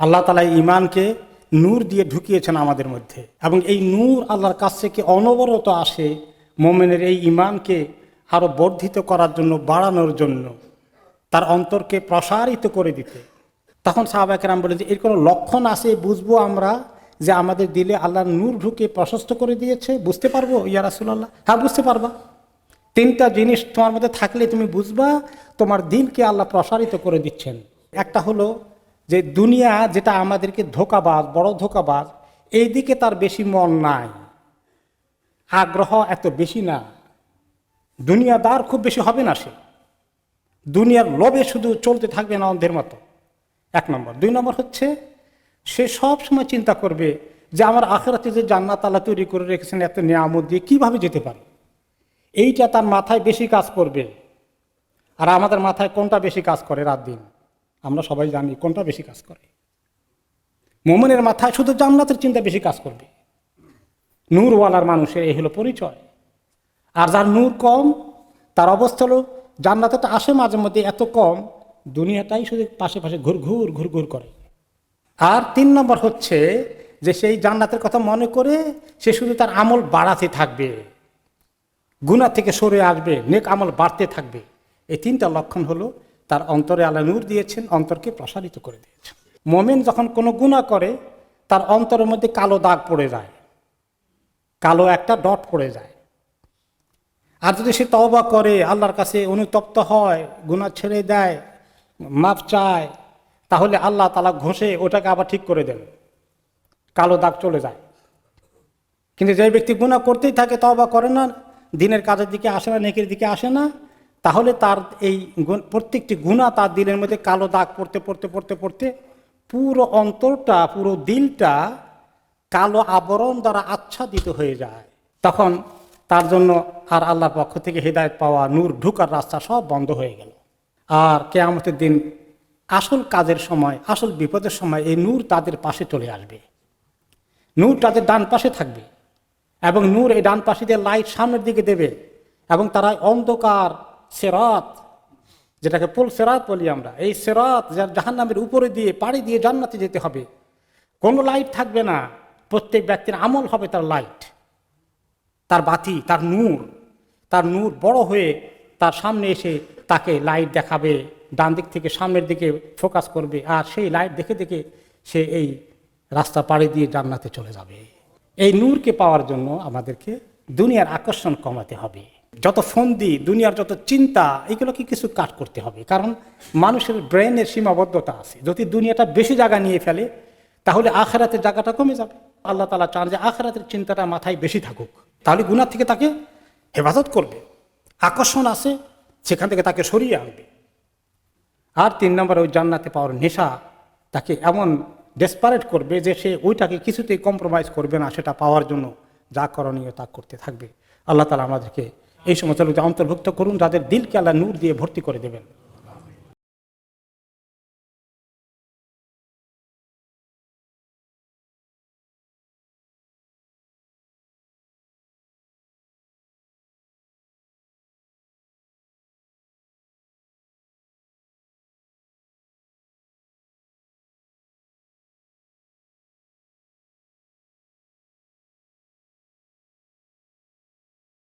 আল্লাহ তালা ইমানকে নূর দিয়ে ঢুকিয়েছেন আমাদের মধ্যে। এবং এই নূর আল্লাহর কাছ থেকে অনবরত আসে মোমেনের এই ইমানকে আরও বর্ধিত করার জন্য, বাড়ানোর জন্য, তার অন্তরকে প্রসারিত করে দিতে। তখন সাহাবাকেরাম বলে যে, এর কোনো লক্ষণ আছে বুঝব আমরা যে আমাদের দিলে আল্লাহর নূর ঢুকে প্রশস্ত করে দিয়েছে? বুঝতে পারব? ইয়া রাসুল্লাহ হ্যাঁ বুঝতে পারবা। তিনটা জিনিস তোমার মধ্যে থাকলে তুমি বুঝবা, তোমার দিনকে আল্লাহ প্রসারিত করে দিচ্ছেন। একটা হলো যে দুনিয়া যেটা আমাদেরকে ধোকাবাজ, বড় ধোকাবাজ এই দিকে তার বেশি মন নাই। আগ্রহ এত বেশি না। দুনিয়াদার খুব বেশি হবে না সে। দুনিয়ার লোভে শুধু চলতে থাকবে না অন্ধের মতো। এক নম্বর। দুই নম্বর হচ্ছে, সে সব সময় চিন্তা করবে যে আমার আখেরাতে যে জান্নাত আল্লাহ তৈরি করে রেখেছেন, এত নিয়ামত দিয়ে কীভাবে যেতে পারে? এইটা তার মাথায় বেশি কাজ করবে। আর আমাদের মাথায় কোনটা বেশি কাজ করে রাত দিন? আমরা সবাই জানি কোনটা বেশি কাজ করে। মোমনের মাথায় শুধু জান্নাতের চিন্তা বেশি কাজ করবে। নূরওয়ালার মানুষের এই হলো পরিচয়। আর যার নূর কম, তার অবস্থা হলো জান্নাতে তো আসে মাঝে মধ্যে এত কম, দুনিয়াটাই শুধু পাশে পাশে ঘুর ঘুর ঘুর ঘুর করে। আর তিন নম্বর হচ্ছে যে সেই জান্নাতের কথা মনে করে সে শুধু তার আমল বাড়াতে থাকবে। গুণা থেকে সরে আসবে, নেক আমল বাড়তে থাকবে। এই তিনটা লক্ষণ হলো তার অন্তরে আল্লাহ নূর দিয়েছেন, অন্তরকে প্রসারিত করে দিয়েছেন। মোমেন যখন কোনো গুণা করে, তার অন্তরের মধ্যে কালো দাগ পড়ে যায়, কালো একটা ডট পড়ে যায়। আর যদি সে তওবা করে, আল্লাহর কাছে অনুতপ্ত হয় গুণা ছেড়ে দেয় মাপ চায়, তাহলে আল্লাহ তালা ঘষে ওটাকে আবার ঠিক করে দেন। কালো দাগ চলে যায়। কিন্তু যে ব্যক্তি গুণা করতেই থাকে, তওবা করে না, দিনের কাজের দিকে আসে না, নেকের দিকে আসে না তাহলে তার এই প্রত্যেকটি গুণা তার দিলের মধ্যে কালো দাগ পড়তে পড়তে পড়তে পড়তে পুরো অন্তরটা, পুরো দিলটা কালো আবরণ দ্বারা আচ্ছাদিত হয়ে যায়। তখন তার জন্য আর আল্লাহর পক্ষ থেকে হৃদায়ত পাওয়া, নূর ঢুকার রাস্তা সব বন্ধ হয়ে গেল। আর কেয়ামতের দিন আসল কাজের সময়, আসল বিপদের সময় এই নূর তাদের পাশে চলে আসবে। নূর তাদের ডান পাশে থাকবে এবং নূর এই ডান পাশে দিয়ে লাইট সামনের দিকে দেবে এবং তারা অন্ধকার সেরাত, যেটাকে পুল সেরাত বলি আমরা। এই সেরাত যার জাহান্নামের উপরে দিয়ে, পাড়ি দিয়ে জান্নাতে যেতে হবে। কোনো লাইট থাকবে না। প্রত্যেক ব্যক্তির আমল হবে তার লাইট, তার বাতি, তার নূর। তার নূর বড় হয়ে তার সামনে এসে তাকে লাইট দেখাবে, ডান দিক থেকে সামনের দিকে ফোকাস করবে, আর সেই লাইট দেখে দেখে সে এই রাস্তা পাড়ি দিয়ে জান্নাতে চলে যাবে। এই নূরকে পাওয়ার জন্য আমাদেরকে দুনিয়ার আকর্ষণ কমাতে হবে। যত ফন্দি দুনিয়ার যত চিন্তা এগুলোকে কিছু কাট করতে হবে? কারণ মানুষের ব্রেনের সীমাবদ্ধতা আছে। যদি দুনিয়াটা বেশি জায়গা নিয়ে ফেলে, তাহলে আখেরাতের জায়গাটা কমে যাবে। আল্লাহ তালা চান যে আখেরাতের চিন্তাটা মাথায় বেশি থাকুক। তাহলে গুনার থেকে তাকে হেফাজত করবে। আকর্ষণ আছে, সেখান থেকে তাকে সরিয়ে আনবে। আর তিন নম্বর, ওই জান্নাতে পাওয়ার নেশা তাকে এমন ডেসপারেট করবে যে সে ওইটাকে কিছুতেই কম্প্রোমাইজ করবে না, সেটা পাওয়ার জন্য যা করণীয় তা করতে থাকবে। আল্লাহ তালা আমাদেরকে এই সমস্ত লোকদের অন্তর্ভুক্ত করুন তাদের দিলকে আল্লাহ নূর দিয়ে ভর্তি করে দেবেন।